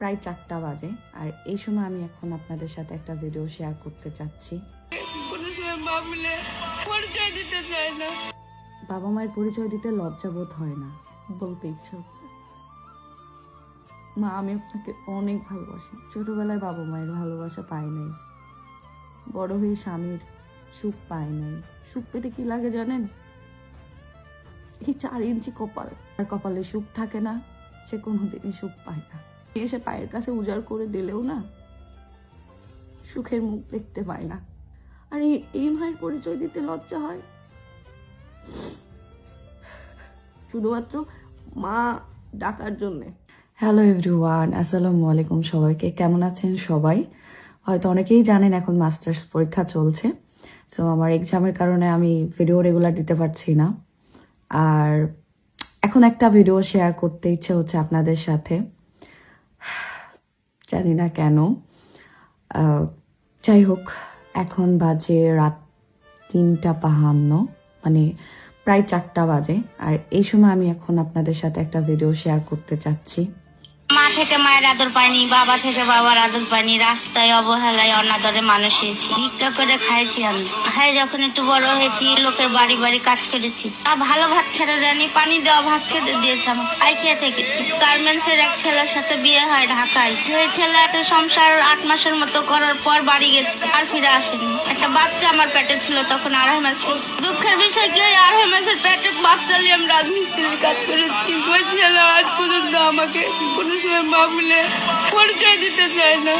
প্রায় চারটা বাজে। আর এই সময় আমি এখন আপনাদের সাথে একটা ভিডিও শেয়ার করতে চাচ্ছি। বাবা মায়ের পরিচয় দিতে লজ্জাবোধ হয় না। বলতে ইচ্ছে হচ্ছে। মা, আমি আপনাকে অনেক ভালোবাসি। ছোটবেলায় বাবা মায়ের ভালোবাসা পাই নাই। বড় হয়ে স্বামীর সুখ পাই নাই। সুখ পেতে কি লাগে জানেন? এই চার ইঞ্চি কপাল। আর কপালে সুখ থাকে না, সে কোনোদিনই সুখ পায় না। এসে পায়ের কাছে উজাড় করে দিলেও না সুখের মুখ দেখতে পায় না। আর এই মায়ের পরিচয় দিতে লজ্জা হয়? শুধুমাত্র মা ডাকার জন্যে। হ্যালো এভরিওয়ান আসসালামু আলাইকুম সবাইকে। কেমন আছেন সবাই? হয়তো অনেকেই জানেন এখন মাস্টার্স পরীক্ষা চলছে। সো আমার এক্সামের কারণে আমি ভিডিও রেগুলার দিতে পারছি না। আর এখন একটা ভিডিও শেয়ার করতে ইচ্ছে হচ্ছে আপনাদের সাথে। জানি না কেন। যাই হোক, এখন বাজে রাত তিনটা বাহান্ন মানে প্রায় চারটা বাজে। আর এই সময় আমি এখন আপনাদের সাথে একটা ভিডিও শেয়ার করতে চাচ্ছি। থেকে মায়ের আদর পাইনি, বাবা থেকে বাবার আদর পাইনি, রাস্তায় অবহেলায় অনাদরে মানুষ হয়েছি। ভিক্ষা করে খাইছি আমি। খাই যখন একটু বড় হয়েছি, লোকের বাড়ি বাড়ি কাজ করেছি। তা ভালো ভাত খেতে দেয়নি, পানি দেওয়া ভাত খেতে দিয়েছে আমাকে। খাই খেয়ে থেকেছি গার্মেন্টস এর এক ছেলের সাথে বিয়ে হয় ঢাকায়। সেই ছেলে একটা সংসার আট মাসের মতো করার পর বাড়ি গেছে, আর ফিরে আসেনি। একটা বাচ্চা আমার পেটে ছিল তখন আড়াই মাসের দুঃখের বিষয় কি আড়াই মাসের পেটে বাচ্চা নিয়ে আমি রাজমিস্ত্রির কাজ করেছি। ছেলে আজ পর্যন্ত আমাকে কোনো সময় মা পরিচয় দিতে চায় না।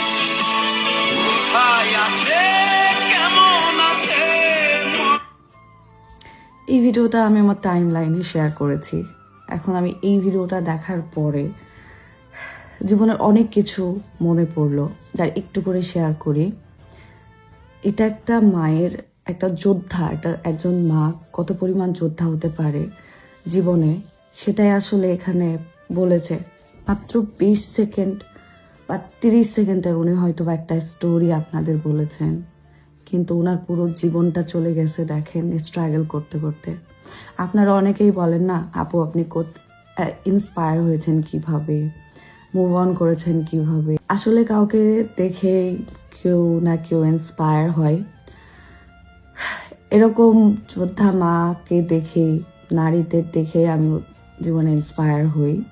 এই ভিডিওটা আমি আমার টাইম লাইনে শেয়ার করেছি। এখন আমি এই ভিডিওটা দেখার পরে জীবনের অনেক কিছু মনে পড়ল, যার একটু করে শেয়ার করি। এটা একটা মায়ের, একটা যোদ্ধা, একটা একজন মা কত পরিমাণ যোদ্ধা হতে পারে জীবনে, সেটাই আসলে এখানে বলেছে। মাত্র বিশ সেকেন্ড বা তিরিশ সেকেন্ডের উনি হয়তো বা একটা স্টোরি আপনাদের বলেছেন। কিন্তু ওনার পুরো জীবনটা চলে গেছে দেখেন স্ট্রাগল করতে করতে। আপনারা অনেকেই বলেন, না, আপু, আপনি ইন্সপায়ার হয়েছেন কীভাবে? মুভ অন করেছেন কীভাবে? আসলে কাউকে দেখে কেউ না কেউ ইন্সপায়ার হয়। এরকম যোদ্ধা মাকে দেখে নারীদের দেখে আমি জীবনে ইন্সপায়ার হই।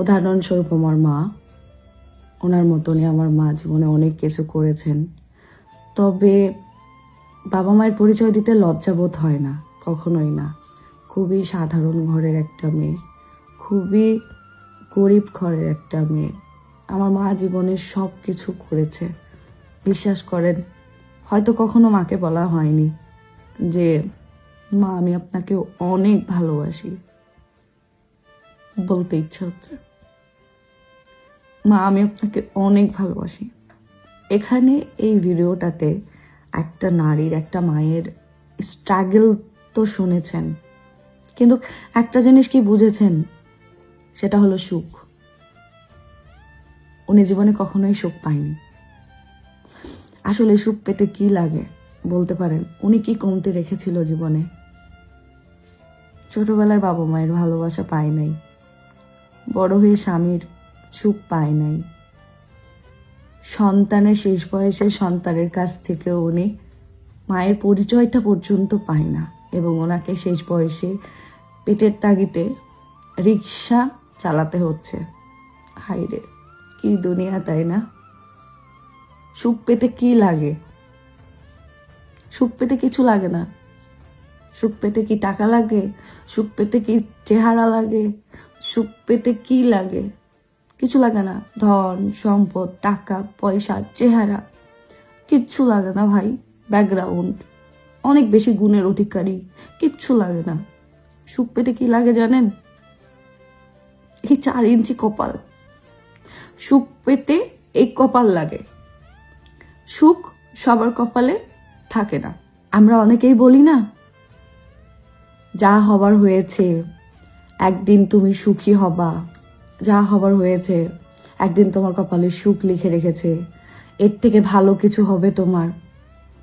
উদাহরণস্বরূপ আমার মা। ওনার মতনই আমার মা জীবনে অনেক কিছু করেছেন। তবে বাবা মায়ের পরিচয় দিতে লজ্জাবোধ হয় না, কখনোই না। খুবই সাধারণ ঘরের একটা মেয়ে, খুবই গরিব ঘরের একটা মেয়ে। আমার মা জীবনে সব কিছু করেছে। বিশ্বাস করেন, হয়তো কখনো মাকে বলা হয়নি যে, মা, আমি আপনাকে অনেক ভালোবাসি। বলতে ইচ্ছা হচ্ছে। মা, আমি আপনাকে অনেক ভালোবাসি। এখানে এই ভিডিওটাতে একটা নারীর, একটা মায়ের স্ট্রাগল তো শুনেছেন। কিন্তু একটা জিনিস কি বুঝেছেন? সেটা হলো সুখ। উনি জীবনে কখনোই সুখ পায়নি। আসলে সুখ পেতে কি লাগে বলতে পারেন? উনি কি কমতে রেখেছিল জীবনে? ছোটবেলায় বাবা মায়ের ভালোবাসা পায় নাই। বড় হয়ে স্বামীর সুখ পায় নাই। সন্তানের শেষ বয়সে সন্তানের কাছ থেকে উনি মায়ের পরিচয়টা পর্যন্ত পায় না এবং ওনাকে শেষ বয়সে পেটের তাগিতে রিক্সা চালাতে হচ্ছে। হাইরে কি দুনিয়া, তাই না? সুখ পেতে কি লাগে? সুখ পেতে কিছু লাগে না। সুখ পেতে কি টাকা লাগে? সুখ পেতে কি চেহারা লাগে? সুখ পেতে কি লাগে? কিছু লাগে না। ধন, সম্পদ, টাকা, পয়সা, চেহারা। কিচ্ছু লাগে না ভাই ব্যাকগ্রাউন্ড অনেক বেশি গুণের অধিকারী। কিচ্ছু লাগে না। সুখ পেতে কি লাগে জানেন? এই চার ইঞ্চি কপাল। সুখ পেতে এই কপাল লাগে। সুখ সবার কপালে থাকে না। আমরা অনেকেই বলি না, যা হবার হয়েছে, একদিন তুমি সুখী হবা। যা হবার হয়েছে, একদিন তোমার কপালে সুখ লিখে রেখেছে। এর থেকে ভালো কিছু হবে তোমার।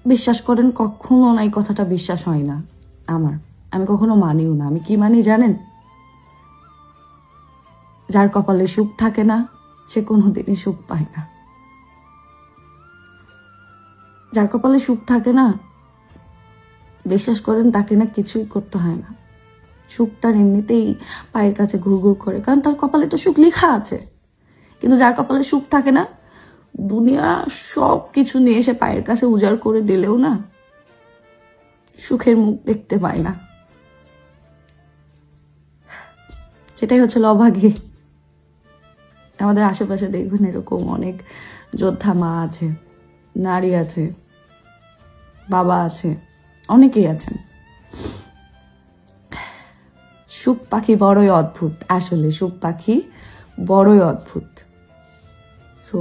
বিশ্বাস করেন, কখনো না এই কথাটা বিশ্বাস হয় না আমার। আমি কখনো মানিও না। আমি কি মানি জানেন? যার কপালে সুখ থাকে না, সে কোনোদিনই সুখ পায় না। যার কপালে সুখ থাকে না, বিশ্বাস করেন, তাকে না কিছুই করতে হয় না। সুখ তার এমনিতেই পায়ের কাছে ঘুর ঘুর করে। কারণ তার কপালে তো সুখ লেখা আছে। কিন্তু যার কপালে সুখ থাকে না, দুনিয়া সব কিছু নিয়ে এসে পায়ের কাছে উজাড় করে দিলেও না, সুখের মুখ দেখতে পায় না। সেটাই হচ্ছে অভাগী আমাদের আশেপাশে দেখবেন এরকম অনেক যোদ্ধা মা আছে, নারী আছে, বাবা আছে, অনেকেই আছেন। সুখ পাখি বড়ই অদ্ভুত, আসলে সুখ পাখি বড়ই অদ্ভুত। সো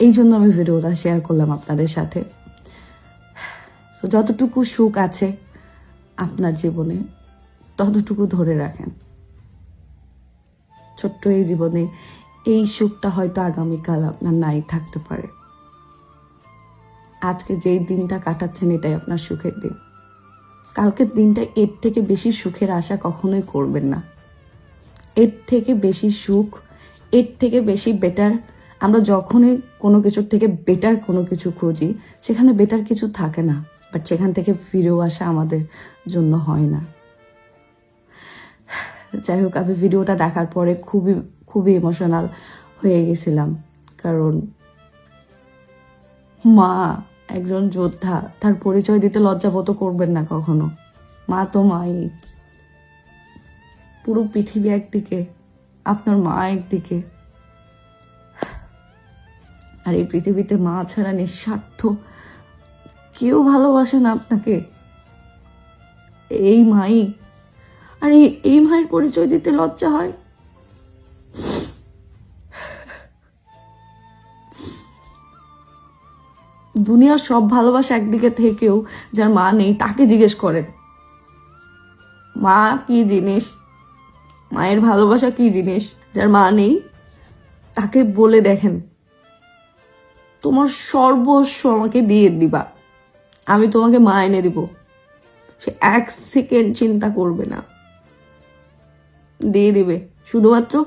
এই জন্য আমি ভিডিওটা শেয়ার করলাম আপনাদের সাথে। তো যতটুকু সুখ আছে আপনার জীবনে, ততটুকু ধরে রাখেন। ছোট্ট এই জীবনে এই সুখটা হয়তো আগামীকাল আপনার নাই থাকতে পারে। আজকে যেই দিনটা কাটাচ্ছেন, এটাই আপনার সুখের দিন। কালকের দিনটা এর থেকে বেশি সুখের আশা কখনোই করবেন না। এর থেকে বেশি সুখ, এর থেকে বেশি বেটার আমরা যখনই কোনো কিছুর থেকে বেটার কোনো কিছু খুঁজি, সেখানে বেটার কিছু থাকে না বাট সেখান থেকে ফিরেও আসা আমাদের জন্য হয় না। যাই হোক, আমি ভিডিওটা দেখার পরে খুবই খুবই ইমোশনাল হয়ে গেছিলাম, কারণ মা একজন যোদ্ধা, তার পরিচয় দিতে লজ্জাবোধ করবেন না কখনো। মা তো মাই। পুরো পৃথিবী একদিকে, আপনার মা একদিকে। আর এই পৃথিবীতে মা ছাড়া নিঃস্বার্থ কেউ ভালোবাসে না আপনাকে। এই মাই। আর এই মায়ের পরিচয় দিতে লজ্জা হয়? দুনিয়ার সব ভালোবাসা একদিকে থেকেও যার মা নেই, তাকে জিজ্ঞেস করেন মা, কি জিনিস? মায়ের ভালোবাসা কি জিনিস? যার মা নেই, তাকে বলে দেখেন। তোমার সর্বস্ব আমাকে দিয়ে দিবা। আমি তোমাকে মা এনে দিব। সে এক সেকেন্ড চিন্তা করবে না। দিয়ে দিবে। শুধুমাত্র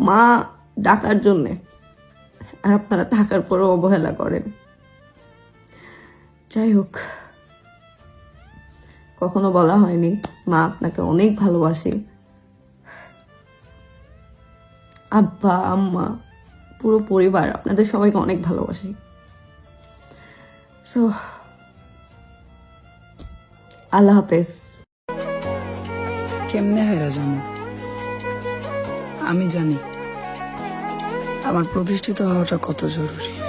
মা ডাকার জন্যে। আর আপনারা থাকার পরেও অবহেলা করেন। যাই হোক কখনো বলা হয়নি, মা আপনাকে অনেক ভালোবাসে। আব্বা, আম্মা, পুরো পরিবার আপনাদের সবাইকে অনেক ভালোবাসে। সো আল্লাহ হাফেজ। কেমনে হেরা জন্ম আমি জানি, আমার প্রতিষ্ঠিত হওয়াটা কত জরুরি।